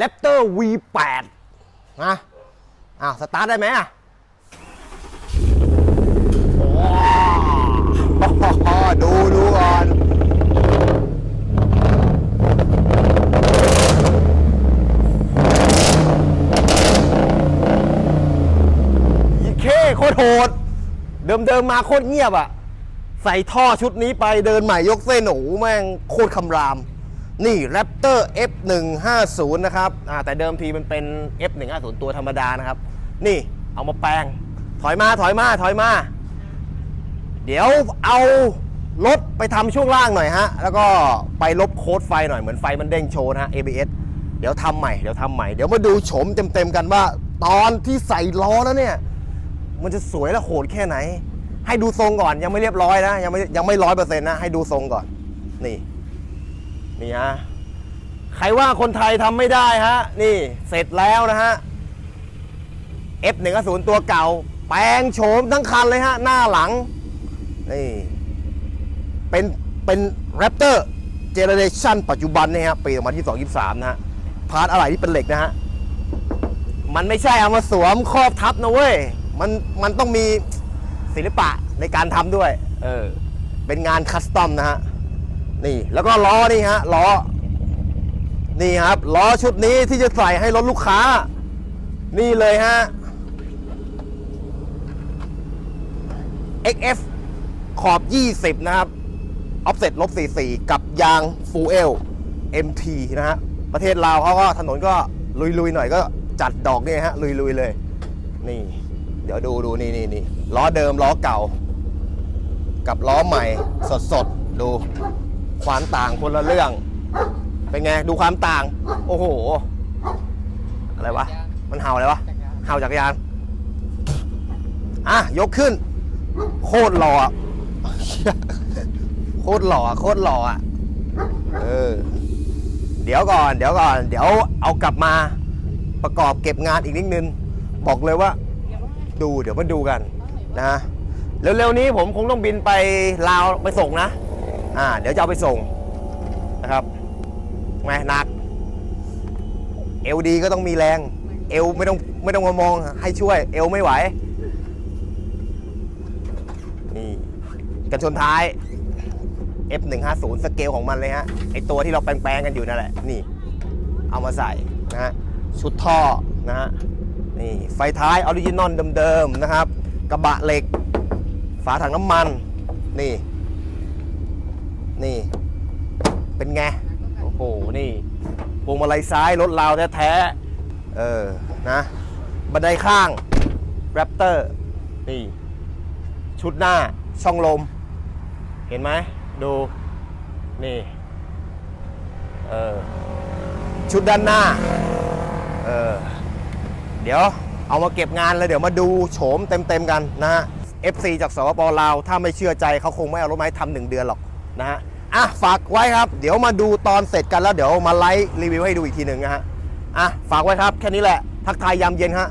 Raptor V8 นะอ้าว สตาร์ทได้ไหมอะโอ้ดูดูก่อนยีเคโคตรโหด เดิมๆมาโคตรเงียบอะใส่ท่อชุดนี้ไปเดินใหม่ยกเส้นโอ้โหแม่งโคตรคำราม นี่ Raptor F150 นะครับแต่เดิมทีมันเป็น F150 ตัวธรรมดานะครับ นี่เอามาแปลง ถอยมาถอยมาถอยมา เดี๋ยวเอารถไปทำช่วงล่างหน่อยฮะ แล้วก็ไปลบโค้ดไฟหน่อยเหมือนไฟมันเด้งโชว์นะฮะ ABS เดี๋ยวทำใหม่เดี๋ยวทำใหม่ เดี๋ยวมาดูโฉมเต็มๆกันว่า ตอนที่ใส่ล้อแล้วเนี่ย มันจะสวยและโหดแค่ไหน ให้ดูทรงก่อนยังไม่เรียบร้อยนะ ยังไม่ยังไม่ร้อยเปอร์เซ็นต์นะ ให้ดูทรงก่อน นี่ นี่ฮะใครว่าคนไทยทำไม่ได้ฮะ นี่เสร็จแล้วนะฮะ F150 ตัวเก่า แปลงโฉมทั้งคันเลยฮะ หน้าหลัง นี่ เป็น เป็น Raptor Generation ปัจจุบันเนี่ยฮะ ปี2022 23 นะฮะ พาร์ทอะไรที่เป็นเหล็กนะฮะ มันไม่ใช่เอามาสวมครอบทับนะเว้ย มัน มันต้องมีศิลปะในการทำด้วย เออ เป็นงานคัสตอมนะฮะ นี่แล้วก็ล้อนี่ฮะล้อนี่ครับล้อชุดนี้ที่จะใส่ให้รถลูกค้า นี่เลยฮะ XF ขอบ 20 นะครับ offset ลบ44 กับยาง Full L MT นะฮะ ประเทศลาวเขาก็ถนนก็ลุยๆหน่อยก็จัดดอกเนี่ยฮะ ลุยๆเลย นี่ เดี๋ยวดูดูนี่นี่นี่ล้อเดิมล้อเก่า กับล้อใหม่สดๆ ดู ความต่างคนละเรื่อง เป็นไง ดูความต่าง โอ้โห อะไรวะ มันเห่าอะไรวะ เห่าจักรยาน อะ ยกขึ้น โคตรหล่อโคตรหล่อโคตรหล่ออะ เออ เดี๋ยวก่อน เดี๋ยวก่อน เดี๋ยวเอากลับมาประกอบเก็บงานอีกนิดนึง บอกเลยว่า ดูเดี๋ยวมาดูกันนะฮะเร็วๆนี้ผมคงต้องบินไปลาวไปส่งนะ อ่าเดี๋ยวจะเอาไปส่งนะครับไงหนัก เอลดีก็ต้องมีแรง เอลไม่ต้องไม่ต้องมามองให้ช่วย เอลไม่ไหวนี่กันชนท้าย F150 สเกลของมันเลยฮะไอตัวที่เราแปลงๆกันอยู่นั่นแหละนี่ เอามาใส่นะฮะชุดท่อนะฮะนี่ไฟท้ายออริจินอลเดิมๆนะครับ กระบะเหล็ก ฝาถังน้ำมันนี่ นี่ เป็นไง โอ้โห นี่พวงมาลัยซ้ายรถลาวแท้ๆเออ นะ บันไดข้างแรปเตอร์นี่ ชุดหน้าช่องลม เห็นไหม ดู นี่ เออ ชุดด้านหน้า เออ เดี๋ยวเอามาเก็บงานแล้วเดี๋ยวมาดูโฉมเต็มๆกันนะฮะ FC จากสปปลาว ถ้าไม่เชื่อใจเขาคงไม่เอารถไม้ทำหนึ่งเดือนหรอก นะฮะอะฝากไว้ครับ เดี๋ยวมาดูตอนเสร็จกันแล้วเดี๋ยวมาไลฟ์รีวิวให้ดูอีกทีหนึ่งนะฮะอะฝากไว้ครับแค่นี้แหละทักทายยามเย็นฮะ